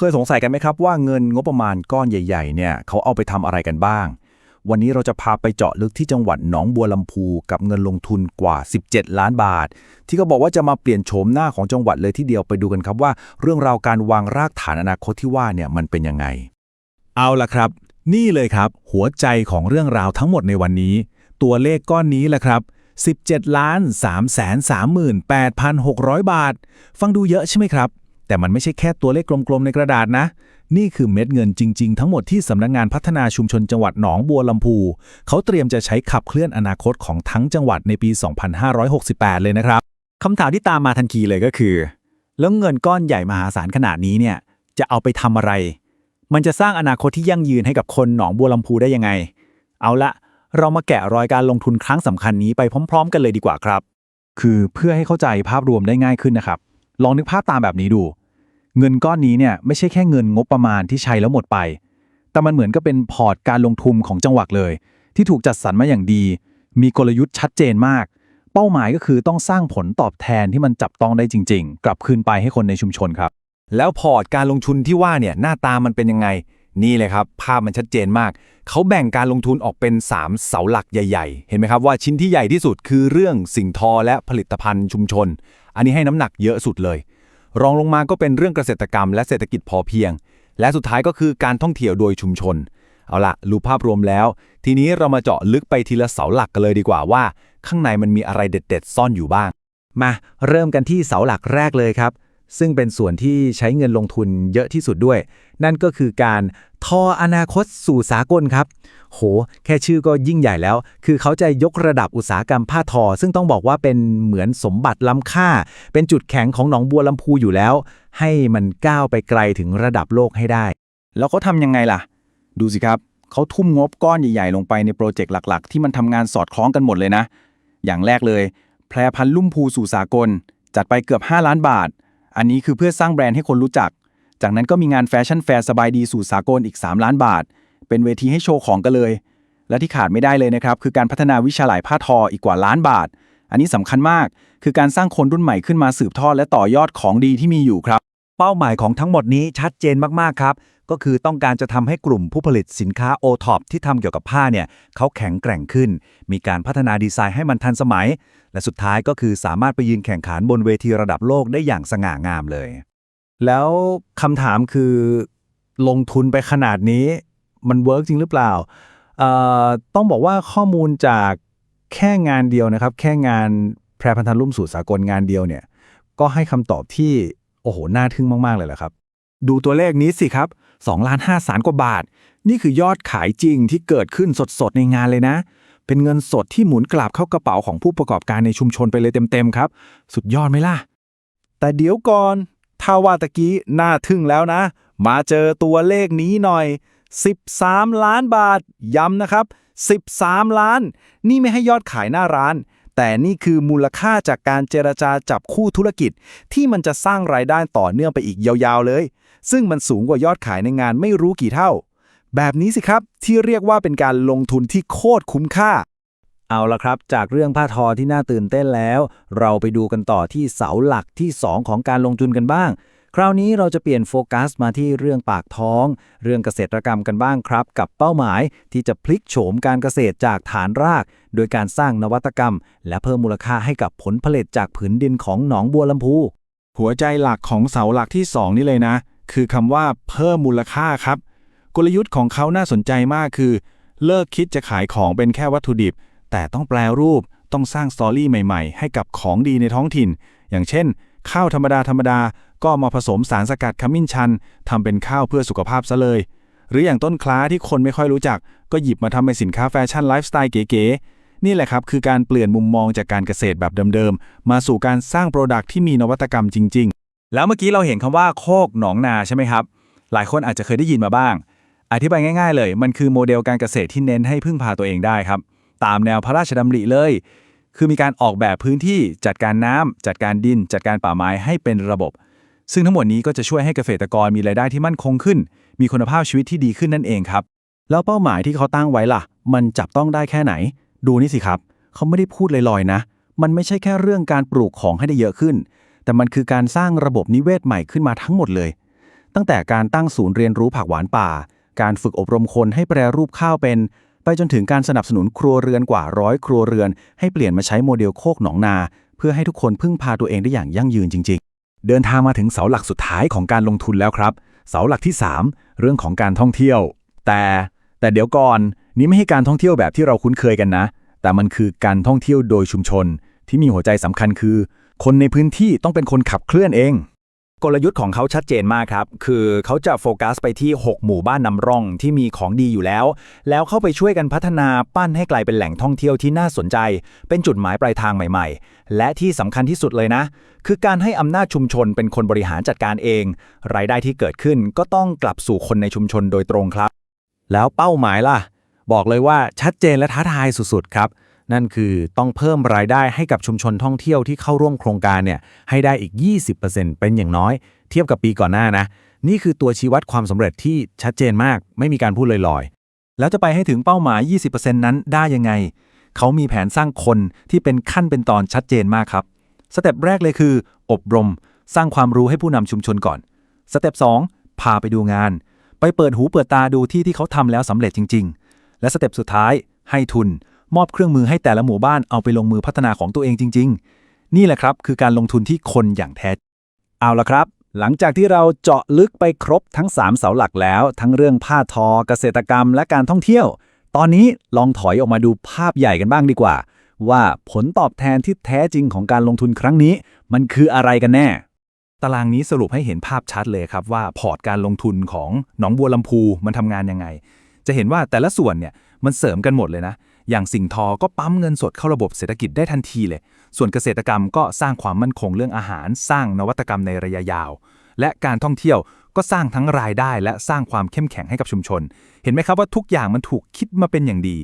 เคยสงสัยกันไหมครับว่าเงินงบประมาณก้อนใหญ่ๆเนี่ยเขาเอาไปทำอะไรกันบ้าง วันนี้เราจะพาไปเจาะลึกที่จังหวัดหนองบัวลำพู กับเงินลงทุนกว่า 17 ล้านบาท ที่เขาบอกว่าจะมาเปลี่ยนโฉมหน้าของจังหวัดเลยที่เดียวไปดูกันครับว่า เรื่องราวการวางรากฐานอนาคตที่ว่าเนี่ยมันเป็นยังไง เอาล่ะครับ นี่เลยครับ หัวใจของเรื่องราวทั้งหมดในวันนี้ ตัวเลขก้อนนี้แหละครับ17ล้าน3 3 8 6 0 0 บาท ฟังดูเยอะใช่ไหมครับ แต่มันไม่ใช่แค่ตัวเลขกลมๆในกระดาษนะ นี่คือเม็ดเงินจริง ๆ ทั้งหมดที่สำนักงงานพัฒนาชุมชนจังหวัดหนองบัวลำพู เขาเตรียมจะใช้ขับเคลื่อนอนาคตของทั้งจังหวัดในปี 2568 เลยนะครับคำถามที่ตามมาทันทีเลยก็คือ แล้วเงินก้อนใหญ่มหาศาลขนาดนี้เนี่ยจะเอาไปทำอะไร มันจะสร้างอนาคตที่ยั่งยืนให้กับคนหนองบัวลำพูได้ยังไง เอาละเรามาแกะรอยการลงทุนครั้งสำคัญนี้ไปพร้อม ๆ กันเลยดีกว่าครับ คือเพื่อให้เข้าใจภาพรวมได้ง่ายขึ้นนะครับ ลองนึกภาพตามแบบนี้ดู เงินก้อนนี้เนี่ยไม่ใช่แค่เงินงบประมาณที่ใช้แล้วหมดไป แต่มันเหมือนกับเป็นพอร์ตการลงทุนของจังหวัดเลย ที่ถูกจัดสรรมาอย่างดี มีกลยุทธ์ชัดเจนมาก เป้าหมายก็คือต้องสร้างผลตอบแทนที่มันจับต้องได้จริง ๆ กลับคืนไปให้คนในชุมชนครับ แล้วพอร์ตการลงทุนที่ว่าเนี่ยหน้าตามันเป็นยังไง นี่เลยครับ ภาพมันชัดเจนมาก เขาแบ่งการลงทุนออกเป็น 3 เสาหลักใหญ่ ๆ เห็นไหมครับว่าชิ้นที่ใหญ่ที่สุดคือเรื่องสิ่งทอและผลิตภัณฑ์ชุมชน อันนี้ให้น้ำหนักเยอะสุดเลย รองลงมาก็เป็นเรื่องเกษตรกรรมและเศรษฐกิจพอเพียง และสุดท้ายก็คือการท่องเที่ยวโดยชุมชน เอาละรู้ภาพรวมแล้ว ทีนี้เรามาเจาะลึกไปทีละเสาหลักกันเลยดีกว่าว่า ข้างในมันมีอะไรเด็ด ๆ ซ่อนอยู่บ้าง มาเริ่มกันที่เสาหลักแรกเลยครับ ซึ่งเป็นส่วนที่ใช้เงินลงทุนเยอะที่สุดด้วย นั่นก็คือการทออนาคตสู่สากลครับ โห แค่ชื่อก็ยิ่งใหญ่แล้ว คือเขาจะยกระดับอุตสาหกรรมผ้าทอ ซึ่งต้องบอกว่าเป็นเหมือนสมบัติล้ำค่า เป็นจุดแข็งของหนองบัวลำพูอยู่แล้ว ให้มันก้าวไปไกลถึงระดับโลกให้ได้ แล้วเขาทำยังไงล่ะ ดูสิครับ เขาทุ่มงบก้อนใหญ่ๆ ลงไปในโปรเจกต์หลักๆ ที่มันทำงานสอดคล้องกันหมดเลยนะ อย่างแรกเลย แพรพันธุ์ลุ่มพูสู่สากล จัดไปเกือบ 5 ล้านบาท อันนี้คือเพื่อสร้างแบรนด์ให้คนรู้จัก จากนั้นก็มีงานแฟชั่นแฟร์สบายดีสู่สากลอีก 3 ล้านบาท เป็นเวทีให้โชว์ของกันเลย และที่ขาดไม่ได้เลยนะครับ คือการพัฒนาวิชาหลายผ้าทออีกกว่าล้านบาท อันนี้สำคัญมาก คือการสร้างคนรุ่นใหม่ขึ้นมาสืบทอดและต่อยอดของดีที่มีอยู่ครับ เป้าหมายของทั้งหมดนี้ชัดเจนมากๆครับ ก็คือต้องการจะทำให้กลุ่มผู้ผลิตสินค้า o t o p ที่ทำเกี่ยวกับผ้าเนี่ยเขาแข็งแกร่งขึ้น มีการพัฒนาดีไซน์ให้มันทันสมัย และสุดท้ายก็คือสามารถไปยืนแข่งขันบนเวทีระดับโลกได้อย่างสง่างามเลย แล้วคำถามคือ ลงทุนไปขนาดนี้มันเวิร์กจริงหรือเปล่า ต้องบอกว่าข้อมูลจากแค่งานเดียวนะครับ แค่งานแพรพันธลุ่มสู่สากลงานเดียวเนี่ยก็ให้คำตอบที่โอ้โหน่าทึ่งมาก ๆ เลยแหละครับ ดูตัวเลขนี้สิครับ 2ล้าน5แสนกว่าบาท นี่คือยอดขายจริงที่เกิดขึ้นสดๆในงานเลยนะ เป็นเงินสดที่หมุนกลับเข้ากระเป๋าของผู้ประกอบการในชุมชนไปเลยเต็มๆครับ สุดยอดไหมล่ะ แต่เดี๋ยวก่อนถ้าว่าตะกี้น่าทึ่งแล้วนะ มาเจอตัวเลขนี้หน่อย 13 ล้านบาทย้ำนะครับ 13 ล้าน นี่ไม่ให้ยอดขายหน้าร้าน แต่นี่คือมูลค่าจากการเจรจาจับคู่ธุรกิจ ที่มันจะสร้างรายได้ต่อเนื่องไปอีกยาวๆเลย ซึ่งมันสูงกว่ายอดขายในงานไม่รู้กี่เท่า แบบนี้สิครับที่เรียกว่าเป็นการลงทุนที่โคตรคุ้มค่า เอาละครับ จากเรื่องผ้าทอที่น่าตื่นเต้นแล้ว เราไปดูกันต่อที่เสาหลักที่ 2 ของการลงทุนกันบ้าง คราวนี้เราจะเปลี่ยนโฟกัสมาที่เรื่องปากท้อง เรื่องเกษตรกรรมกันบ้างครับ กับเป้าหมายที่จะพลิกโฉมการเกษตรจากฐานราก โดยการสร้างนวัตกรรม และเพิ่มมูลค่าให้กับผลผลิตจากผืนดินของหนองบัวลำพูหัวใจหลักของเสาหลักที่ 2 นี่เลยนะ คือคำว่าเพิ่มมูลค่าครับ กลยุทธ์ของเขาน่าสนใจมากคือ เลิกคิดจะขายของเป็นแค่วัตถุดิบ แต่ต้องแปลรูปต้องสร้างสตอรี่ใหม่ ๆ ให้กับของดีในท้องถิ่น อย่างเช่น ข้าวธรรมดาธรรมดาก็มาผสมสารสกัดขมิ้นชันทำเป็นข้าวเพื่อสุขภาพซะเลย หรืออย่างต้นคล้าที่คนไม่ค่อยรู้จัก ก็หยิบมาทำเป็นสินค้าแฟชั่นไลฟ์สไตล์เก๋ๆนี่แหละครับ คือการเปลี่ยนมุมมองจากการเกษตรแบบเดิมๆ มาสู่การสร้างโปรดักที่มีนวัตกรรมจริง ๆ แล้วเมื่อกี้เราเห็นคำว่าโคกหนองนาใช่ไหมครับ หลายคนอาจจะเคยได้ยินมาบ้าง อธิบายง่าย ๆ เลย มันคือโมเดลการเกษตรที่เน้นให้พึ่งพาตัวเองได้ครับ ตามแนวพระราชดำริเลย คือมีการออกแบบพื้นที่จัดการน้ำจัดการดิน จัดการป่าไม้ให้เป็นระบบ ซึ่งทั้งหมดนี้ก็จะช่วยให้เกษตรกรมีรายได้ที่มั่นคงขึ้น มีคุณภาพชีวิตที่ดีขึ้นนั่นเองครับ แล้วเป้าหมายที่เขาตั้งไว้ล่ะ มันจับต้องได้แค่ไหน ดูนี่สิครับ เขาไม่ได้พูดลอยๆนะ มันไม่ใช่แค่เรื่องการปลูกของให้ได้เยอะขึ้น แต่มันคือการสร้างระบบนิเวศใหม่ขึ้นมาทั้งหมดเลย ตั้งแต่การตั้งศูนย์เรียนรู้ผักหวานป่า การฝึกอบรมคนให้แปรรูปข้าวเป็น ไปจนถึงการสนับสนุนครัวเรือนกว่าร้อยครัวเรือน ให้เปลี่ยนมาใช้โมเดลโคกหนองนา เพื่อให้ทุกคนพึ่งพาตัวเองได้อย่างยั่งยืนจริง ๆ เดินทางมาถึงเสาหลักสุดท้ายของการลงทุนแล้วครับ เสาหลักที่ 3 เรื่องของการท่องเที่ยว แต่แต่เดี๋ยวก่อนนี่ไม่ใช่การท่องเที่ยวแบบที่เราคุ้นเคยกันนะ แต่มันคือการท่องเที่ยวโดยชุมชน ที่มีหัวใจสำคัญคือ คนในพื้นที่ต้องเป็นคนขับเคลื่อนเอง กลยุทธ์ของเขาชัดเจนมากครับ คือเขาจะโฟกัสไปที่ 6 หมู่บ้านนำร่องที่มีของดีอยู่แล้ว แล้วเข้าไปช่วยกันพัฒนาปั้นให้กลายเป็นแหล่งท่องเที่ยวที่น่าสนใจ เป็นจุดหมายปลายทางใหม่ๆ และที่สำคัญที่สุดเลยนะ คือการให้อำนาจชุมชนเป็นคนบริหารจัดการเอง รายได้ที่เกิดขึ้นก็ต้องกลับสู่คนในชุมชนโดยตรงครับ แล้วเป้าหมายล่ะ บอกเลยว่าชัดเจนและท้าทายสุดๆครับ นั่นคือต้องเพิ่มรายได้ให้กับชุมชนท่องเที่ยวที่เข้าร่วมโครงการเนี่ยให้ได้อีก 20%เป็นอย่างน้อย เทียบกับปีก่อนหน้านะ นี่คือตัวชี้วัดความสำเร็จที่ชัดเจนมาก ไม่มีการพูดลอยๆ แล้วจะไปให้ถึงเป้าหมาย 20%นั้นได้ยังไง เขามีแผนสร้างคนที่เป็นขั้นเป็นตอนชัดเจนมากครับ สเต็ปแรกเลยคือ อบรม สร้างความรู้ให้ผู้นำชุมชนก่อน สเต็ป2พาไปดูงาน ไปเปิดหูเปิดตาดูที่ที่เขาทำแล้วสำเร็จจริง ๆ และสเต็ปสุดท้ายให้ทุน มอบเครื่องมือให้แต่ละหมู่บ้านเอาไปลงมือพัฒนาของตัวเองจริง ๆ นี่แหละครับคือการลงทุนที่คนอย่างแท้ เอาละครับ หลังจากที่เราเจาะลึกไปครบทั้ง 3 เสาหลักแล้ว ทั้งเรื่องผ้าทอ เกษตรกรรม และการท่องเที่ยว ตอนนี้ลองถอยออกมาดูภาพใหญ่กันบ้างดีกว่า ว่าผลตอบแทนที่แท้จริงของการลงทุนครั้งนี้ มันคืออะไรกันแน่ตารางนี้สรุปให้เห็นภาพชัดเลยครับว่าพอร์ตการลงทุนของหนองบัวลำพูมันทำงานยังไง จะเห็นว่าแต่ละส่วนเนี่ยมันเสริมกันหมดเลยนะ อย่างสิ่งทอก็ปั๊มเงินสดเข้าระบบเศรษฐกิจได้ทันทีเลย ส่วนเกษตรกรรมก็สร้างความมั่นคงเรื่องอาหาร สร้างนวัตกรรมในระยะยาว และการท่องเที่ยวก็สร้างทั้งรายได้และสร้างความเข้มแข็งให้กับชุมชน เห็นไหมครับว่าทุกอย่างมันถูกคิดมาเป็นอย่างดี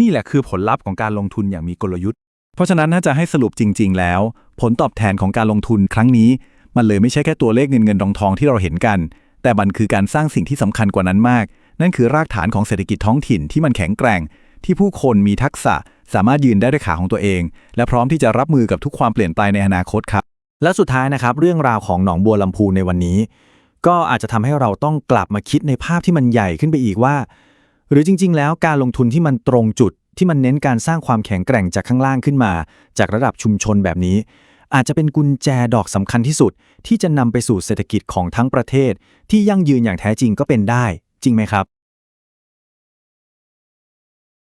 นี่แหละคือผลลัพธ์ของการลงทุนอย่างมีกลยุทธ์ เพราะฉะนั้นถ้าจะให้สรุปจริง ๆ แล้ว ผลตอบแทนของการลงทุนครั้งนี้ มันเลยไม่ใช่แค่ตัวเลขเงินเงินทองทองที่เราเห็นกัน แต่มันคือการสร้างสิ่งที่สำคัญกว่านั้นมาก นั่นคือรากฐานของเศรษฐกิจท้องถิ่นที่มันแข็งแกร่ง ที่ผู้คนมีทักษะสามารถยืนได้ด้วยขาของตัวเอง และพร้อมที่จะรับมือกับทุกความเปลี่ยนแปลงในอนาคตครับ และสุดท้ายนะครับ เรื่องราวของหนองบัวลำพูในวันนี้ ก็อาจจะทำให้เราต้องกลับมาคิดในภาพที่มันใหญ่ขึ้นไปอีกว่า หรือจริง ๆ แล้วการลงทุนที่มันตรงจุดที่มันเน้นการสร้างความแข็งแกร่งจากข้างล่างขึ้นมา จากระดับชุมชนแบบนี้ อาจจะเป็นกุญแจดอกสำคัญที่สุด ที่จะนำไปสู่เศรษฐกิจของทั้งประเทศ ที่ยั่งยืนอย่างแท้จริงก็เป็นได้ จริงไหมครับ